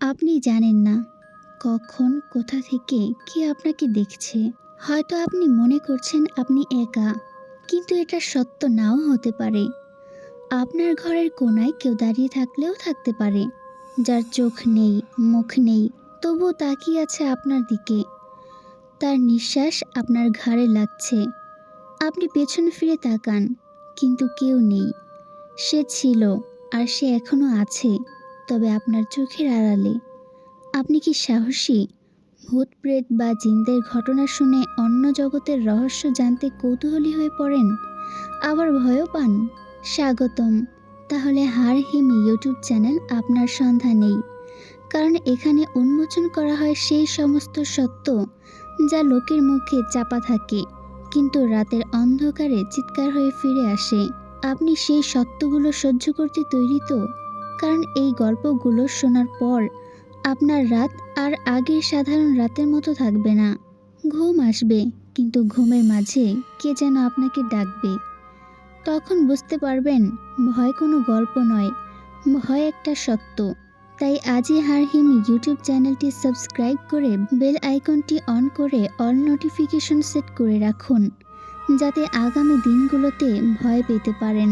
আপনি জানেন না কখন, কোথা থেকে, কে আপনাকে দেখছে। হয়তো আপনি মনে করছেন আপনি একা, কিন্তু এটা সত্য নাও হতে পারে। আপনার ঘরের কোনায় কেউ দাঁড়িয়ে থাকলেও থাকতে পারে। যার চোখ নেই, মুখ নেই তবুও তাকিয়ে আছে আপনার দিকে। তার নিঃশ্বাস আপনার ঘাড়ে লাগছে। আপনি পেছন ফিরে তাকান, কিন্তু কেউ নেই। সে ছিল আর সে এখনও আছে। তবে আপনার চোখের আড়ালে। আপনি কি সাহসী? ভূত প্রেত বা জিনদের ঘটনা শুনে অন্য জগতের রহস্য জানতে কৌতূহলী হয়ে পড়েন? আবার ভয়ও পান? স্বাগতম। তাহলে হার হিমি ইউটিউব চ্যানেল আপনার সন্ধানেই। কারণ এখানে উন্মোচন করা হয় সেই সমস্ত সত্য যা লোকের মুখে চাপা থাকে, কিন্তু রাতের অন্ধকারে চিৎকার হয়ে ফিরে আসে। আপনি সেই সত্যগুলো সহ্য করতে তৈরি তো? কারণ এই গল্পগুলো শোনার পর আপনার রাত আর আগের সাধারণ রাতের মতো থাকবে না। ঘুম আসবে, কিন্তু ঘুমের মাঝে কে যেন আপনাকে ডাকবে। তখন বুঝতে পারবেন, ভয় কোনো গল্প নয়, ভয় একটা সত্য। তাই আজই হারহিম ইউটিউব চ্যানেলটি সাবস্ক্রাইব করে বেল আইকনটি অন করে অল নোটিফিকেশন সেট করে রাখুন, যাতে আগামী দিনগুলোতে ভয় পেতে পারেন।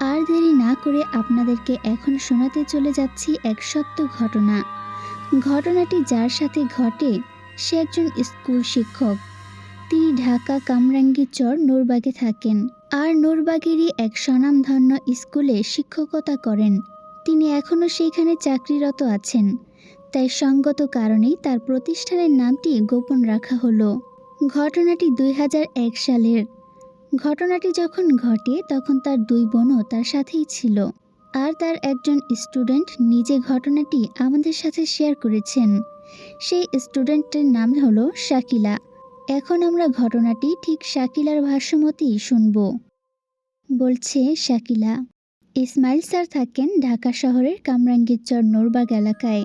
আর দেরি না করে আপনাদেরকে এখন শোনাতে চলে যাচ্ছি এক সত্য ঘটনা। ঘটনাটি যার সাথে ঘটে, সে একজন স্কুল শিক্ষক। তিনি ঢাকা কামরাঙ্গীচর নূরবাগে থাকেন আর নূরবাগেরই এক স্বনামধন্য স্কুলে শিক্ষকতা করেন। তিনি এখনও সেইখানে চাকরিরত আছেন, তাই সঙ্গত কারণেই তার প্রতিষ্ঠানের নামটি গোপন রাখা হলো। ঘটনাটি দুই হাজার এক সালের। ঘটনাটি যখন ঘটে, তখন তার দুই বোনও তার সাথেই ছিল। আর তার একজন স্টুডেন্ট নিজে ঘটনাটি আমাদের সাথে শেয়ার করেছেন। সেই স্টুডেন্টের নাম হলো শাকিলা। এখন আমরা ঘটনাটি ঠিক শাকিলার ভাষ্যমতেই শুনব। বলছে, শাকিলা, ইসমাইল স্যার থাকেন ঢাকা শহরের কামরাঙ্গীরচর নোরবাগ এলাকায়।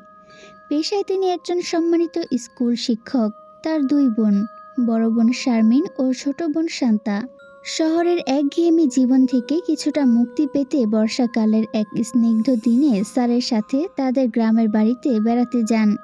পেশায় তিনি একজন সম্মানিত স্কুল শিক্ষক। তার দুই বোন, বড় বোন শারমিন ও ছোট বোন শান্তা। শহরের একঘেয়েমি জীবন থেকে কিছুটা মুক্তি পেতে বর্ষাকালের এক স্নিগ্ধ দিনে স্যারের সাথে তাদের গ্রামের বাড়িতে বেড়াতে যান।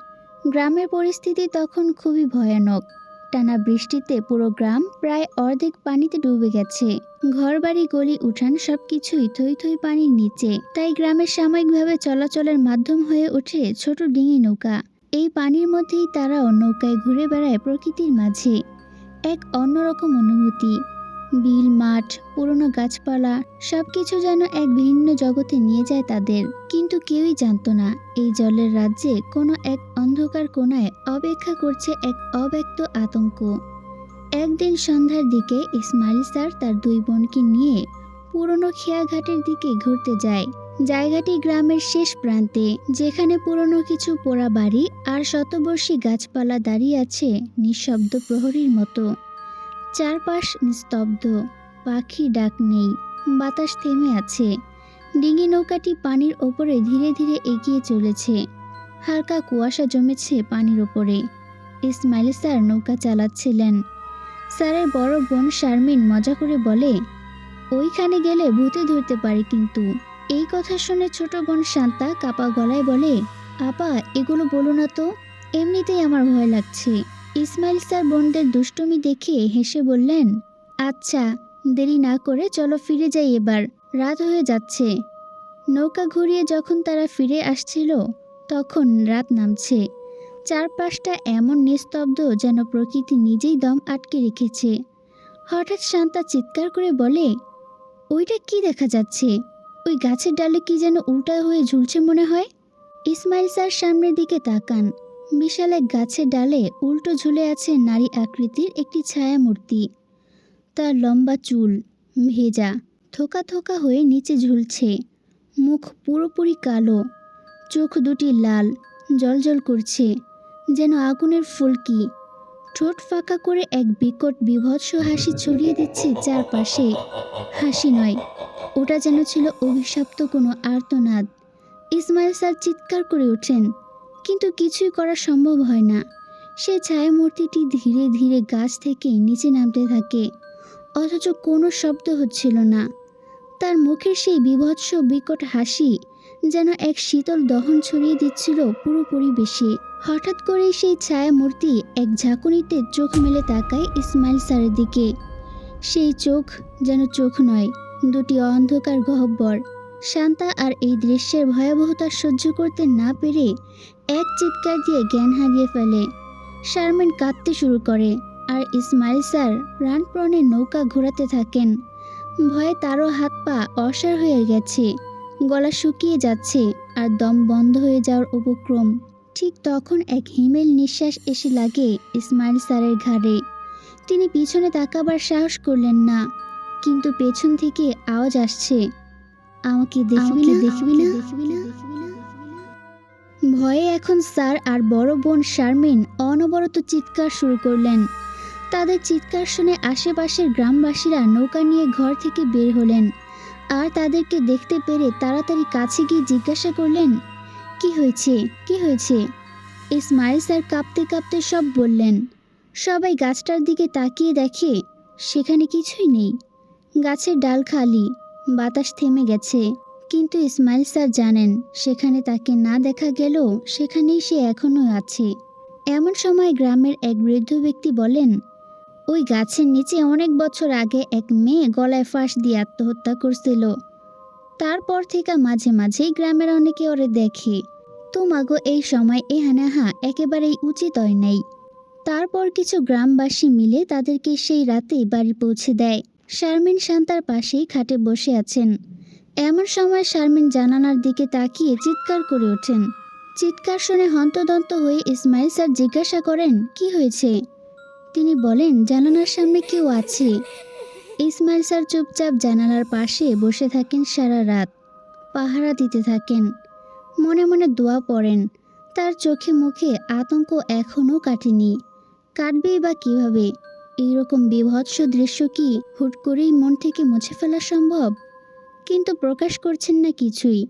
গ্রামের পরিস্থিতি তখন খুবই ভয়ানক। টানা বৃষ্টিতে পুরো গ্রাম প্রায় অর্ধেক পানিতে ডুবে গেছে। ঘরবাড়ি, গলি, উঠান সবকিছুই থই থই পানির নিচে। তাই গ্রামের সাময়িকভাবে চলাচলের মাধ্যম হয়ে ওঠে ছোট ডিঙি নৌকা। এই পানির মধ্যেই তারাও নৌকায় ঘুরে বেড়ায় প্রকৃতির মাঝে। এক অন্যরকম অনুভূতি। বিল, মাঠ, পুরনো গাছপালা, সবকিছু যেন এক ভিন্ন জগতে নিয়ে যায় তাদের। কিন্তু কেউই জানতো না, এই জলের রাজ্যে কোনো এক অন্ধকার কোনায় অপেক্ষা করছে এক অব্যক্ত আতঙ্ক। একদিন সন্ধ্যার দিকে ইসমাইল স্যার তার দুই বোনকে নিয়ে পুরনো খেয়াঘাটের দিকে ঘুরতে যায়। জায়গাটি গ্রামের শেষ প্রান্তে, যেখানে পুরনো কিছু পোড়া বাড়ি আর শতবর্ষী গাছপালা দাঁড়িয়ে আছে নিঃশব্দ প্রহরীর মতো। চারপাশ নিস্তব্ধ পাখি ডাক নেই, বাতাস থেমে আছে। ডিঙি নৌকাটি পানির ওপরে ধীরে ধীরে এগিয়ে চলেছে। হালকা কুয়াশা জমেছে পানির ওপরে। ইসমাইল স্যার নৌকা চালাচ্ছিলেন। স্যারের বড় বোন শারমিন মজা করে বলে, ওইখানে গেলে ভূতে ধরতে পারে কিন্তু। এই কথা শুনে ছোট বোন শান্তা কাপা গলায় বলে, আপা, এগুলো বলো না তো। এমনিতেই আমার ভয় লাগছে। ইসমাইল স্যার বোনদের দুষ্টুমি দেখে হেসে বললেন আচ্ছা দেরি না করে চলো ফিরে যাই এবার। রাত হয়ে যাচ্ছে। নৌকা ঘুরিয়ে যখন তারা ফিরে আসছিল, তখন রাত নামছে। চারপাশটা এমন নিস্তব্ধ যেন প্রকৃতি নিজেই দম আটকে রেখেছে। হঠাৎ শান্তা চিৎকার করে বলে, ওইটা কি দেখা যাচ্ছে? ওই গাছের ডালে কি যেন উল্টা হয়ে ঝুলছে মনে হয়? ইসমাইল স্যার সামনের দিকে তাকান। বিশাল এক গাছের ডালে উল্টো ঝুলে আছে নারী আকৃতির একটি ছায়ামূর্তি। তার লম্বা চুল ভেজা, থোকা থোকা হয়ে নিচে ঝুলছে। মুখ পুরোপুরি কালো, চোখ দুটি লাল, জলজল করছে, যেন আগুনের ফুলকি। ঠোঁট ফাঁকা করে এক বিকট বিভৎস হাসি ছড়িয়ে দিচ্ছে চারপাশে। হাসি নয়, ওটা যেন ছিল অভিশপ্ত কোনো আর্তনাদ। ইসমাইল স্যার চিৎকার করে ওঠেন কিন্তু কিছুই করা সম্ভব হয় না। সে ছায়ামূর্তিটি ধীরে ধীরে গাছ থেকে নিচে নামতে থাকে। অথচ কোনো শব্দ হচ্ছিল না। তার মুখের সেই বিভৎস বিকট হাসি যেন এক শীতল দহন ছড়িয়ে দিচ্ছিল পুরো পরিবেশে। হঠাৎ করে সেই ছায়া মূর্তি এক ঝাঁকুনিতে চোখ মেলে তাকায় ইসমাইল স্যারের দিকে। সেই চোখ যেন চোখ নয়, দুটি অন্ধকার গহ্বর। শান্তা আর এই দৃশ্যের ভয়াবহতা সহ্য করতে না পেরে এক চিৎকার দিয়ে জ্ঞান হারিয়ে ফেলে। শারমিন কাঁদতে শুরু করে আর ইসমাইল স্যার প্রাণপ্রণে নৌকা ঘোরাতে থাকেন। ভয়ে তারও হাত পা অসার হয়ে গেছে, গলা শুকিয়ে যাচ্ছে আর দম বন্ধ হয়ে যাওয়ার উপক্রম। ঠিক তখন এক হিমেল নিঃশ্বাস এসে লাগে ইসমাইল স্যারের ঘাড়ে। তিনি পিছনে তাকাবার সাহস করলেন না, কিন্তু পেছন থেকে আওয়াজ আসছে। আমাকে দেখবি না দেখবি না ভয়ে এখন স্যার আর বড় বোন শারমিন অনবরত চিৎকার শুরু করলেন। তাদের চিৎকার শুনে আশেপাশের গ্রামবাসীরা নৌকা নিয়ে ঘর থেকে বের হলেন। আর তাদেরকে দেখতে পেরে তাড়াতাড়ি কাছে গিয়ে জিজ্ঞাসা করলেন কি হয়েছে? কি হয়েছে? ইসমাইল স্যার কাঁপতে কাঁপতে সব বললেন সবাই গাছটার দিকে তাকিয়ে দেখে সেখানে কিছুই নেই। গাছের ডাল খালি বাতাস থেমে গেছে। কিন্তু ইসমাইল স্যার জানেন, সেখানে তাকে না দেখা গেলেও সেখানেই সে এখনও আছে। এমন সময় গ্রামের এক বৃদ্ধ ব্যক্তি বলেন, ওই গাছের নিচে অনেক বছর আগে এক মেয়ে গলায় ফাঁস দিয়ে আত্মহত্যা করছিল। তারপর থেকে মাঝে মাঝেই গ্রামের অনেকে ওরে দেখে। তোমাগো এই সময় এখানে হা একেবারেই উচিত হয় নাই। তারপর কিছু গ্রামবাসী মিলে তাদেরকে সেই রাতে বাড়ি পৌঁছে দেয়। শারমিন শান্তার পাশেই খাটে বসে আছেন। এমন সময় শারমিন জানালার দিকে তাকিয়ে চিৎকার করে ওঠেন। চিৎকার শুনে হন্তদন্ত হয়ে ইসমাইল স্যার জিজ্ঞাসা করেন, কি হয়েছে? তিনি বলেন জানালার সামনে কেউ আছে। ইসমাইল স্যার চুপচাপ জানালার পাশে বসে থাকেন সারা রাত। পাহারা দিতে থাকেন। মনে মনে দোয়া পড়েন। তার চোখে মুখে আতঙ্ক এখনও কাটেনি। কাটবেই বা কীভাবে? এইরকম বিভৎস দৃশ্য কি হুট করেই মন থেকে মুছে ফেলা সম্ভব? কিন্তু প্রকাশ করছেন না কিছুই।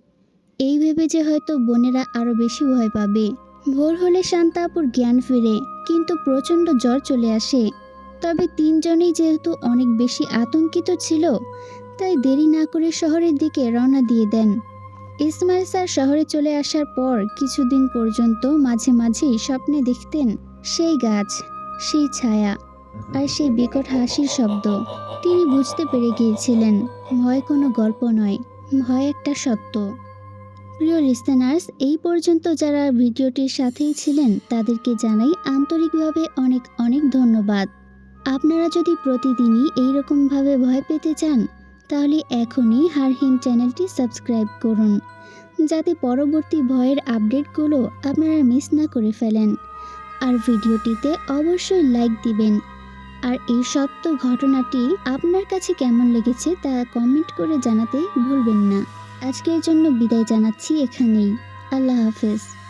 এই ভেবে যে হয়তো বোনেরা আরও বেশি ভয় পাবে। ভোর হলে শান্তাপুর জ্ঞান ফিরে, কিন্তু প্রচণ্ড জ্বর চলে আসে। তবে তিনজনেই যেহেতু অনেক বেশি আতঙ্কিত ছিল, তাই দেরি না করে শহরের দিকে রওনা দিয়ে দেন। ইসমাইল স্যার শহরে চলে আসার পর কিছুদিন পর্যন্ত মাঝে মাঝেই স্বপ্নে দেখতেন সেই গাছ, সেই ছায়া। আর সেই বিকট হাসির শব্দ। তিনি বুঝতে পেরে গিয়েছিলেন, ভয় কোনো গল্প নয়, ভয় একটা সত্য। প্রিয় লিসেনার্স এই পর্যন্ত যারা ভিডিওটির সাথেই ছিলেন, তাদেরকে জানাই আন্তরিকভাবে অনেক অনেক ধন্যবাদ। আপনারা যদি প্রতিদিনই এইরকমভাবে ভয় পেতে চান, তাহলে এখনই হারহিম চ্যানেলটি সাবস্ক্রাইব করুন, যাতে পরবর্তী ভয়ের আপডেটগুলো আপনারা মিস না করে ফেলেন। আর ভিডিওটিতে অবশ্যই লাইক দিবেন আর এই সত্য ঘটনাটি আপনার কাছে কেমন লেগেছে তা কমেন্ট করে জানাতে ভুলবেন না। আজকের জন্য বিদায় জানাচ্ছি এখানেই। আল্লাহ হাফেজ।